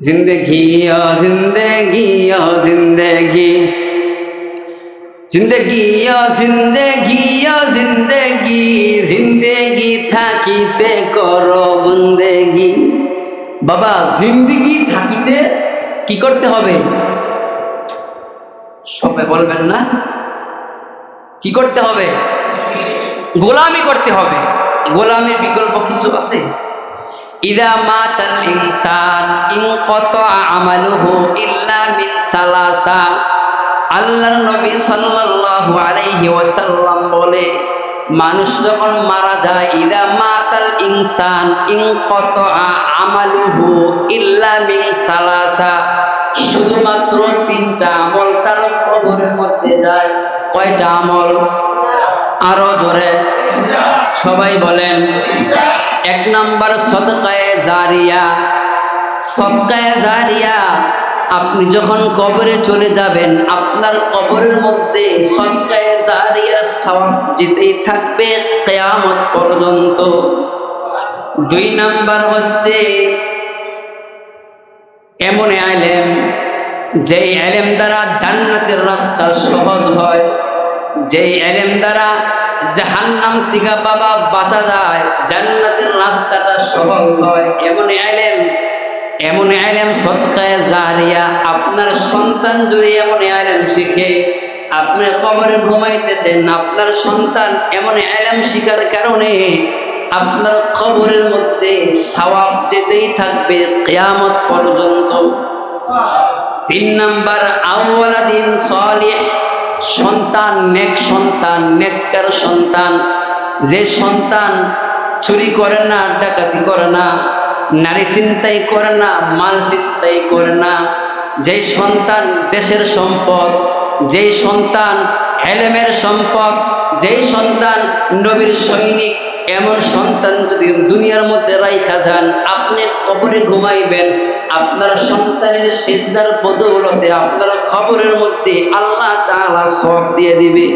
জিন্দগি ও জিন্দগি ও জিন্দগি। জিন্দগি ও জিন্দগি ও জিন্দগি জিন্দগি থাকিতে কর বন্দেগি। বাবা, জিন্দগি থাকিতে কি করতে হবে? সবাই বলবেন না। কি করতে হবে? গোলামি করতে হবে। গোলামির বিকল্প কিছু ইদা মাতাল ইনসান ইনকাতা আমালুহু ইল্লা মিন সালাসা। আল্লাহর নবী সাল্লাল্লাহু আলাইহি ওয়াসাল্লাম বলে, মানুষ যখন মারা যায়, ইদা মাতাল ইনসান ইনকাতা আমালুহু ইল্লা মিন সালাসা। শুধুমাত্র তিনটা আমল তার কবরের মধ্যে যায়। কয়টা আমল? আরও জোরে। সবাই বলেন এক নাম্বার সদকায়ে জারিয়া সদকায়ে জারিয়া আপনি যখন কবরে চলে যাবেন, আপনার কবরের মধ্যে সদকায়ে জারিয়ার যেতেই থাকবে কিয়ামত পর্যন্ত। দুই নাম্বার হচ্ছে, এমন আলেম, যেই আলেম দ্বারা জান্নাতের রাস্তা সহজ হয়, যেই আলেম দ্বারা জাহান্নাম থেকে বাবা বাঁচা যায় সহজ হয়। এমন আলেম এমন আলেম সৎকায় জারিয়া আপনার সন্তান যদি এমন আলেম শিখে আপনি কবরে ঘুমাইতেছেন আপনার সন্তান এমন আলেম শিখার কারণে আপনার কবরের মধ্যে সওয়াব যেতেই থাকবে কেয়ামত পর্যন্ত। তিন নাম্বার আউয়ালাদিন সলিহ, সন্তান নেক সন্তান, নেককার সন্তান। যে সন্তান চুরি করে না, ডাকাতি করে না, নারী চিন্তাই করে না, মাল চিন্তাই করে না। যেই সন্তান দেশের সম্পদ, যেই সন্তান হেলেমের সম্পদ, যেই সন্তান নবীর সৈনিক, এমন সন্তান যদি দুনিয়ার মধ্যে রাইখা যান, আপনি কবরে ঘুমাইবেন। আপনার সন্তানের শেষদার বদৌলতে আপনার খবরের মধ্যে আল্লাহ তাআলা সব দিয়ে দিবে।